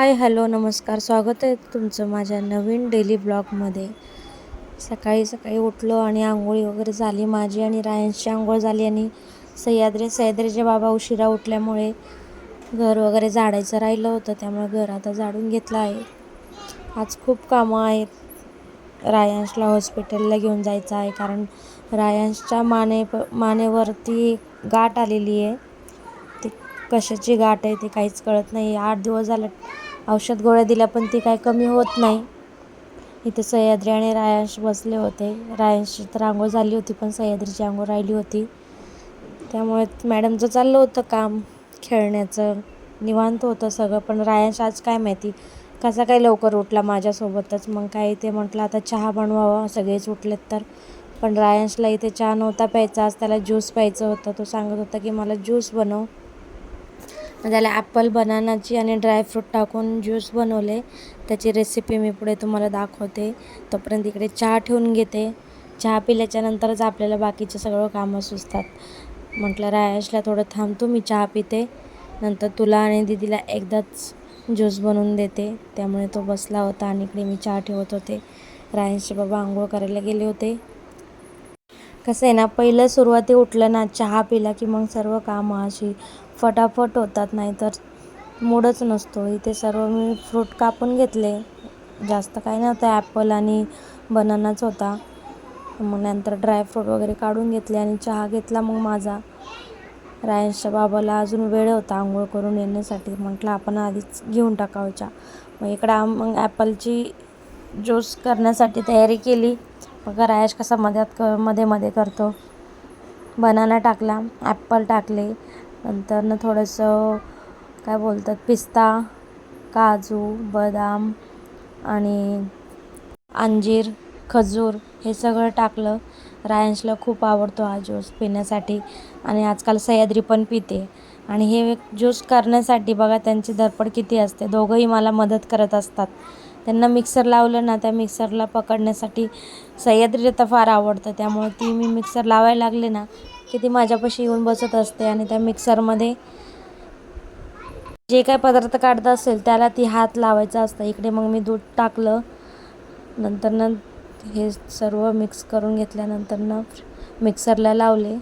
Hi hello नमस्कार. स्वागत आहे तुमचं माझ्या नवीन डेली ब्लॉगमध्ये सकाळी सकाळी उठलो आणि आंघोळी वगैरे झाली माझी आणि रायन्सची आंघोळ झाली आणि सह्याद्री सह्याद्रीचे बाबा उशिरा उठल्यामुळे घर वगैरे झाडायचं राहिलं होतं त्यामुळे घर आता झाडून घेतलं आहे. आज खूप कामं आहेत. रायांशला हॉस्पिटलला घेऊन जायचं आहे कारण रायांशच्या माने मानेवरती गाठ आलेली आहे. ती कशाची गाठ आहे ते काहीच कळत नाही. आठ दिवस झालं औषध गोळ्या दिल्या पण ती काय कमी होत नाही. इथे सह्याद्री आणि रायांश बसले होते. रायांशची तर आंघोळ झाली होती पण सह्याद्रीची आंघोळ राहिली होती. त्यामुळे मॅडमचं चाललं होतं काम खेळण्याचं. निवांत होतं सगळं पण रायांश आज काय माहिती? कसा काय लवकर उठला माझ्यासोबतच? मग काय ते म्हटलं आता चहा बनवावा सगळेच उठलेत तर. पण रायांशला इथे चहा नव्हता प्यायचा आज त्याला ज्यूस प्यायचं होतं. तो सांगत होता की मला ज्यूस बनव. त्याला ॲपल बनानाची आणि ड्रायफ्रूट टाकून ज्यूस बनवले. त्याची रेसिपी मी पुढे तुम्हाला दाखवते. तोपर्यंत इकडे चहा ठेवून घेते. चहा पिल्याच्यानंतरच आपल्याला बाकीचे सगळं कामं सुचतात. म्हटलं रायशला थोडं थांबतो मी चहा पिते. नंतर तुला आणि दिदीला एकदाच ज्यूस बनवून देते. त्यामुळे तो बसला होता आणि इकडे मी चहा ठेवत होते. रायशचे बाबा आंघोळ करायला गेले होते. कसं आहे ना पहिलं सुरुवाती उठलं ना चहा पिला की मग सर्व कामं अशी फटाफट होतात नाहीतर मूडच नसतो. इथे सर्व मी फ्रूट कापून घेतले. जास्त काही नव्हतं. ॲपल आणि बनानाच होता. मग नंतर ड्रायफ्रूट वगैरे काढून घेतले आणि चहा घेतला मग माझा. रायन्सच्या बाबाला अजून वेळ होता आंघोळ करून येण्यासाठी. म्हटलं आपण आधीच घेऊन टाकावं चहा मग इकडं मग ॲपलची ज्यूस करण्यासाठी तयारी केली. मग रायश कसा मध्यात क मध्ये मध्ये करतो. बनाना टाकला. ॲपल टाकले. नंतरनं थोडंसं काय बोलतात पिस्ता काजू बदाम आणि अंजीर खजूर हे सगळं टाकलं. रायन्सला खूप आवडतो हा ज्यूस पिण्यासाठी आणि आजकाल सह्याद्री पण पिते. आणि हे ज्यूस करण्यासाठी बघा त्यांची धडपड किती असते. दोघंही मला मदत करत असतात. त्यांना मिक्सर लावलं ना त्या मिक्सरला पकडण्यासाठी सह्याद्रीला तर फार आवडतं. त्यामुळे ती मी मिक्सर लावायला लागले ना की ती माझ्यापाशी येऊन बसत असते आणि त्या मिक्सरमध्ये जे काय पदार्थ काढत असेल त्याला ती हात लावायचा असतं. इकडे मग मी दूध टाकलं. नंतरनं हे सर्व मिक्स करून घेतल्यानंतरनं मिक्सरला लावले.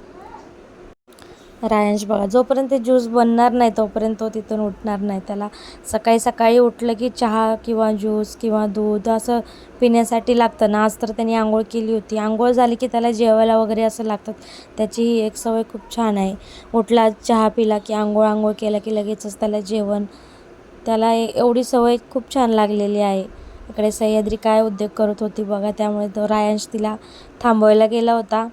रायांश बघा जोपर्यंत ते ज्यूस बनणार नाही तोपर्यंत तो तिथून उठणार नाही. त्याला सकाळी सकाळी उठलं की चहा किंवा ज्यूस किंवा दूध असं पिण्यासाठी लागतं. ना आज तर त्यांनी आंघोळ केली होती. आंघोळ झाली की त्याला जेवायला वगैरे असं लागतं. त्याची ही एक सवय खूप छान आहे. उठला चहा पिला की आंघोळ आंघोळ केला की लगेचच त्याला जेवण. त्याला एवढी सवय खूप छान लागलेली आहे. इकडे सह्याद्री काय उद्योग करत होती बघा त्यामुळे तो रायांश तिला थांबवायला गेला होता.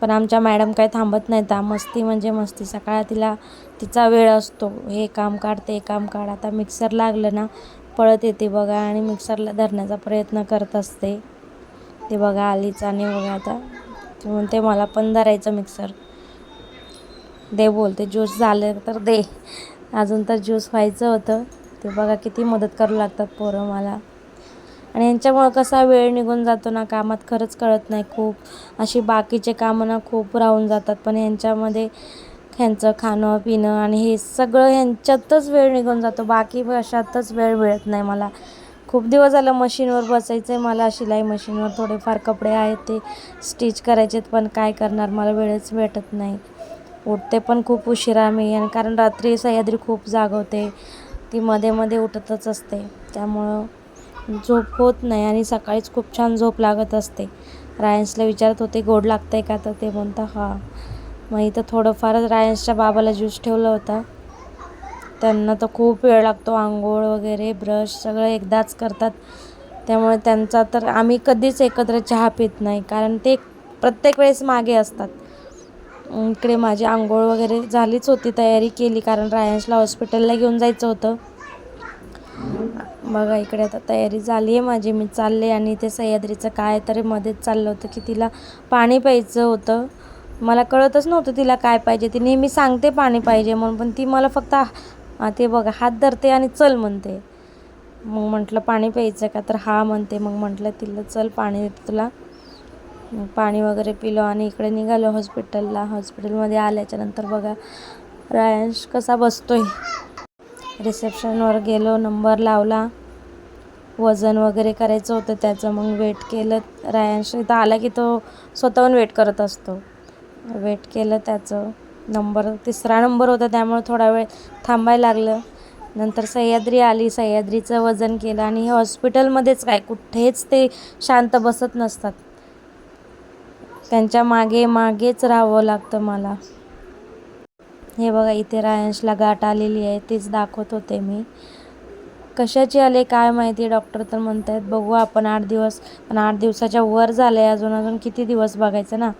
पण आमच्या मॅडम काही थांबत नाहीत मस्ती म्हणजे मस्ती. सकाळ तिला तिचा वेळ असतो. हे काम काढ ते काम काढ. आता मिक्सर लागलं ना पळत येते बघा आणि मिक्सरला धरण्याचा प्रयत्न करत असते. ते बघा आलीच आणि बघा आता म्हणते मला पण धरायचं मिक्सर दे बोलते ज्यूस झालं तर दे. अजून तर ज्यूस व्हायचं होतं. ते बघा किती मदत करू लागतात पोरं मला. आणि यांच्यामुळं कसा वेळ निघून जातो ना कामात खरंच कळत नाही खूप. अशी बाकीचे कामं ना खूप राहून जातात. पण यांच्यामध्ये ह्यांचं खाणं पिणं आणि हे सगळं ह्यांच्यातच वेळ निघून जातो. बाकी कशातच वेळ मिळत नाही मला. खूप दिवस झालं मशीनवर बसायचं आहे मला शिलाई मशीनवर थोडेफार कपडे आहेत ते स्टिच करायचेत पण काय करणार? मला वेळच भेटत नाही. उठते पण खूप उशिरा मी आणि कारण रात्री सह्याद्री खूप जागवते. ती मध्ये मध्ये उठतच असते. त्यामुळं झोप होत नाही आणि सकाळीच खूप छान झोप लागत असते. रायन्सला विचारत होते गोड लागतं आहे का? तर ते म्हणता हां. मग इथं थोडंफारच रायन्सच्या बाबाला ज्यूस ठेवलं होता. त्यांना तर खूप वेळ लागतो आंघोळ वगैरे ब्रश सगळं एकदाच करतात. त्यामुळे त्यांचा तर आम्ही कधीच एकत्र चहा पित नाही कारण ते प्रत्येक वेळेस मागे असतात. इकडे माझी आंघोळ वगैरे झालीच होती तयारी केली कारण रायन्सला हॉस्पिटलला घेऊन जायचं होतं. बघा इकडे आता तयारी झाली आहे माझी. मी चालले आणि ते सह्याद्रीचं काय तरी मध्येच चाललं होतं की तिला पाणी प्यायचं होतं. मला कळतच नव्हतं तिला काय पाहिजे. ती नेहमी सांगते पाणी पाहिजे म्हणून पण ती मला फक्त ते बघा हात धरते आणि चल म्हणते. मग म्हटलं पाणी प्यायचं का? तर हा म्हणते. मग म्हटलं तिला चल पाणी देते तुला. पाणी वगैरे पिलो आणि इकडे निघालो हॉस्पिटलला. हॉस्पिटलमध्ये आल्याच्यानंतर बघा रायांश कसा बसतोय. रिसेप्शनवर गेलो नंबर लावला. वजन वगैरे करायचं होतं त्याचं मग वेट केलं. रायांश इथं आला की तो स्वतःहून वेट करत असतो. वेट केलं त्याचं. नंबर तिसरा नंबर होता त्यामुळे थोडा वेळ थांबायला लागलं. नंतर सह्याद्री आली. सह्याद्रीचं वजन केलं आणि हे हॉस्पिटलमध्येच काय कुठेच ते शांत बसत नसतात. त्यांच्या मागे मागेच राहावं लागतं मला. हे बघा इथे रायांशला गाठ आलेली आहे. तेच दाखवत होते मी. कशाची आले काय माहिती? डॉक्टर तर म्हणत आहेत बघू आपण आठ दिवस. पण आठ दिवसाच्या वर झालं आहे अजून अजून किती दिवस बघायचं ना?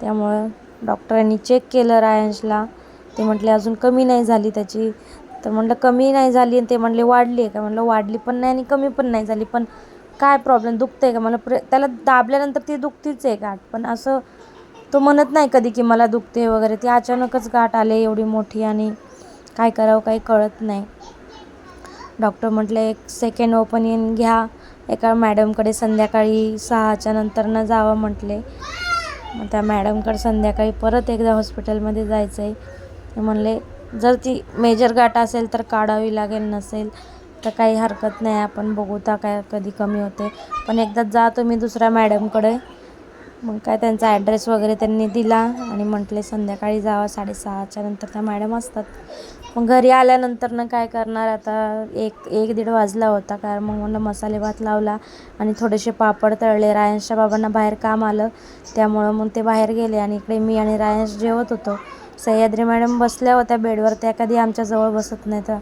त्यामुळं डॉक्टरांनी चेक केलं रायांशला. ते म्हटले अजून कमी नाही झाली त्याची. तर म्हटलं कमी नाही झाली? आणि ते म्हटले वाढली आहे. का म्हटलं वाढली पण नाही आणि कमी पण नाही झाली. पण काय प्रॉब्लेम दुखतं आहे का? मला प्र त्याला दाबल्यानंतर ती दुखतीच आहे गाठ. पण असं तो म्हणत नाही कधी की मला दुखते वगैरे. ती अचानकच गाठ आले एवढी मोठी आणि काय करावं काही कळत नाही. डॉक्टर म्हटले एक सेकंड ओपिनियन घ्या. एका मॅडमकडे संध्याकाळी सहाच्या नंतरनं जावं म्हटले. मग त्या मॅडमकडे संध्याकाळी परत एकदा हॉस्पिटलमध्ये जायचं आहे ते म्हणले जर ती मेजर गाठ असेल तर काढावी लागेल नसेल तर काही हरकत नाही आपण बघू तर काय कधी कमी होते. पण एकदा जा तुम्ही दुसऱ्या मॅडमकडे. मग काय त्यांचा ॲड्रेस वगैरे त्यांनी दिला आणि म्हटले संध्याकाळी जावा साडेसहाच्या नंतर त्या मॅडम असतात. मग घरी आल्यानंतरनं काय करणार? आता एक एक दीड वाजला होता कारण मग म्हणलं मसाले भात लावला आणि थोडेसे पापड तळले. रायांशच्या बाबांना बाहेर काम आलं त्यामुळं मग ते बाहेर गेले आणि इकडे मी आणि रायांश जेवत होतो. सह्याद्री मॅडम बसल्या होत्या बेडवर त्या कधी आमच्याजवळ बसत नाही तर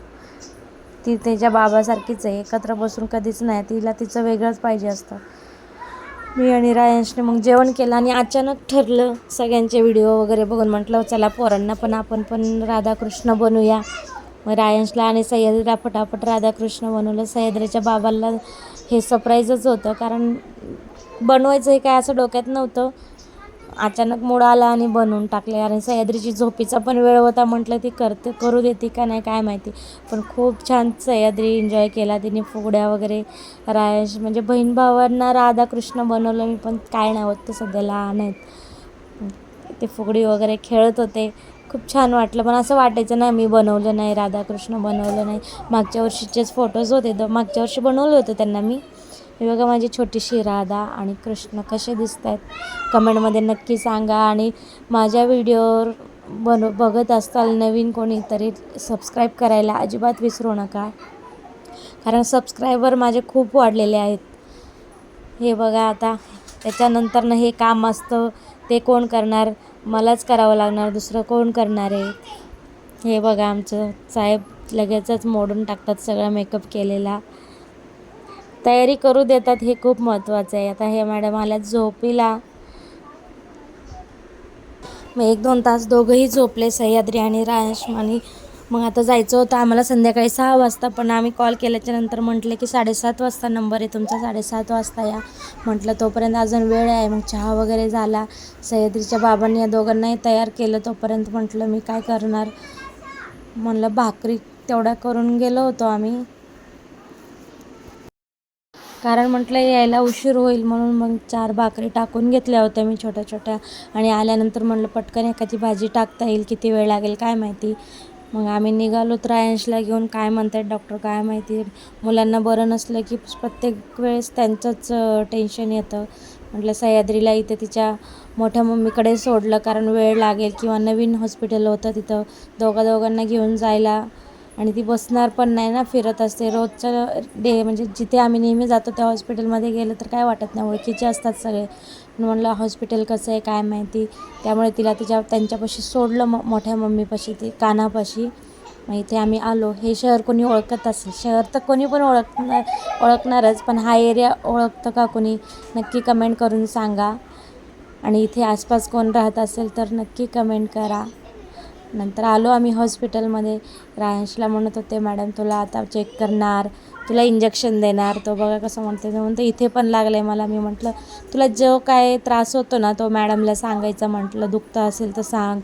ती त्याच्या बाबासारखीच आहे एकत्र बसून कधीच नाही तिला तिचं वेगळंच पाहिजे असतं. मी आणि रायांशने मग जेवण केलं आणि अचानक ठरलं सगळ्यांचे व्हिडिओ वगैरे बघून. म्हटलं हो, चला पोरांना पण आपण पण राधाकृष्ण बनवूया. मग रायांशला आणि सह्याद्रीला फटाफट राधाकृष्ण बनवलं. सह्याद्रीच्या बाबाला हे सरप्राईजच होतं कारण बनवायचं हे काय असं डोक्यात नव्हतं. अचानक मूड आला आणि बनवून टाकले. आणि सह्याद्रीची झोपीचा पण वेळ होता. म्हटलं ती करते करू देते का नाही काय माहिती. पण खूप छान सह्याद्री एन्जॉय केला. तिने फुगड्या वगैरे रायश म्हणजे बहीण भावांना राधाकृष्ण बनवलं. मी पण काय नाही होत ते सध्या लहान आहेत. ते फुगडी वगैरे खेळत होते. खूप छान वाटलं. पण असं वाटायचं नाही मी बनवलं नाही. राधाकृष्ण बनवलं नाही. मागच्या वर्षीचेच फोटोज होते. तर मागच्या वर्षी बनवले होते त्यांना मी. हे बघा माझी छोटीशी राधा आणि कृष्ण कसे दिसत आहेत कमेंटमध्ये नक्की सांगा आणि माझ्या व्हिडिओवर बन बघत असताल नवीन कोणी तरी सबस्क्राईब करायला अजिबात विसरू नका. कारण सबस्क्रायबर माझे खूप वाढलेले आहेत. हे बघा आता त्याच्यानंतरनं हे काम असतं. ते कोण करणार? मलाच करावं लागणार. दुसरं कोण करणार आहे? हे बघा आमचं साहेब लगेचच मोडून टाकतात सगळा मेकअप केलेला. तयारी करू देतात हे खूप महत्त्वाचं आहे. आता हे मॅडम आल्यात झोपीला. मग एक दोन तास दोघंही झोपले सह्याद्री आणि रायश. आणि मग आता जायचं होतं आम्हाला संध्याकाळी सहा वाजता पण आम्ही कॉल केल्याच्यानंतर म्हटलं की साडेसात वाजता नंबर आहे तुमचा साडेसात वाजता या. म्हटलं तोपर्यंत अजून वेळ आहे. मग चहा वगैरे झाला. सह्याद्रीच्या बाबांनी या दोघांनाही तयार केलं. तोपर्यंत म्हटलं मी काय करणार? म्हणलं भाकरी तेवढ्या करून गेलो होतो आम्ही. कारण म्हटलं यायला उशीर होईल म्हणून मग चार भाकरी टाकून घेतल्या होत्या मी छोट्या छोट्या. आणि आल्यानंतर म्हटलं पटकन एखादी भाजी टाकता येईल किती वेळ लागेल काय माहिती. मग आम्ही निघालो त्रायांशला घेऊन. काय म्हणतात डॉक्टर काय माहिती. मुलांना बरं नसलं की प्रत्येक वेळेस त्यांचंच टेन्शन येतं. म्हटलं सह्याद्रीला इथे तिच्या मोठ्या मम्मीकडे सोडलं कारण वेळ लागेल किंवा नवीन हॉस्पिटल होतं तिथं. दोघा दोघांना घेऊन जायला आणि ती बसणार पण नाही ना फिरत असते. रोजच्या डे म्हणजे जिथे आम्ही नेहमी जातो त्या हॉस्पिटलमध्ये गेलं तर काय वाटत नाही ओळखीचे असतात सगळे. म्हणलं हॉस्पिटल कसं आहे काय माहिती. त्यामुळे तिला तिच्या त्यांच्यापाशी सोडलं म मोठ्या मम्मीपाशी ती कानापाशी. मग इथे आम्ही आलो. हे शहर कोणी ओळखत असेल. शहर तर कोणी पण ओळखणार ओळखणारच पण हा एरिया ओळखतं का कोणी? नक्की कमेंट करून सांगा. आणि इथे आसपास कोण राहत असेल तर नक्की कमेंट करा. नंतर आलो आम्ही हॉस्पिटलमध्ये. रायांशला म्हणत होते मॅडम तुला आता चेक करणार तुला इंजेक्शन देणार. तो बघा कसं म्हणते तो म्हणतो इथे पण लागलं आहे मला. मी म्हटलं तुला जो काय त्रास होतो ना तो मॅडमला सांगायचा. म्हटलं दुखतं असेल तर सांग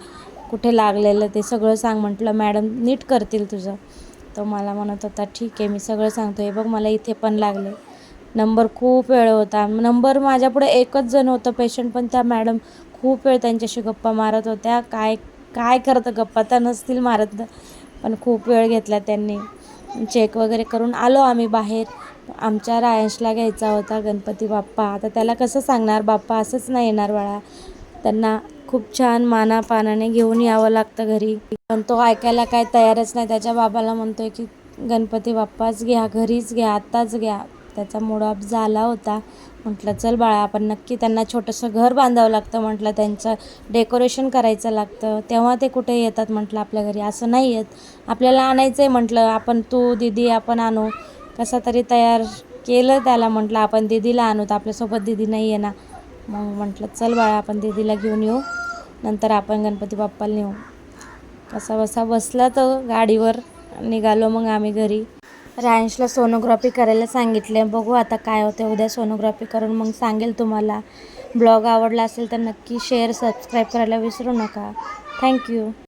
कुठे लागलेलं ते सगळं सांग. म्हटलं मॅडम नीट करतील तुझं. तो मला म्हणत होता ठीक आहे मी सगळं सांगतो. हे बघ मला इथे पण लागले नंबर खूप वेळ होता. नंबर माझ्यापुढे एकच जण होतं पेशंट पण त्या मॅडम खूप वेळ त्यांच्याशी गप्पा मारत होत्या. काय काय करतं गप्पा तर नसतील मारत. पण खूप वेळ घेतला त्यांनी. चेक वगैरे करून आलो आम्ही बाहेर. आमच्या रायंशला घ्यायचा होता गणपती बाप्पा. आता त्याला कसं सांगणार? बाप्पा असंच नाही येणार बाळा. त्यांना खूप छान मानापानाने घेऊन यावं लागतं घरी. पण तो ऐकायला काय तयारच नाही. त्याच्या बाबाला म्हणतोय की गणपती बाप्पाच घ्या घरीच घ्या आत्ताच घ्या. त्याचा मूड ऑफ झाला होता. म्हटलं चल बाळा आपण नक्की त्यांना छोटंसं घर बांधावं लागतं म्हटलं त्यांचं डेकोरेशन करायचं लागतं. तेव्हा ते कुठे येतात म्हटलं आपल्या घरी. असं नाही येत. आपल्याला आणायचं आहे म्हटलं आपण तू दिदी आपण आणू. कसा तरी तयार केलं त्याला म्हटलं आपण दिदीला आणू तर आपल्यासोबत दिदी नाही येणार. मग म्हटलं चल बाळा आपण दिदीला घेऊन येऊ. नंतर आपण गणपती बाप्पाला नेऊ. कसा बसा बसला तो गाडीवर. निघालो मग आम्ही घरी. रायंशला सोनोग्राफी करायला सांगितले बघू आता काय होते उद्या सोनोग्राफी करून मग सांगेल तुम्हाला. ब्लॉग आवडला असेल तर नक्की शेअर सबस्क्राईब करायला विसरू नका. थँक्यू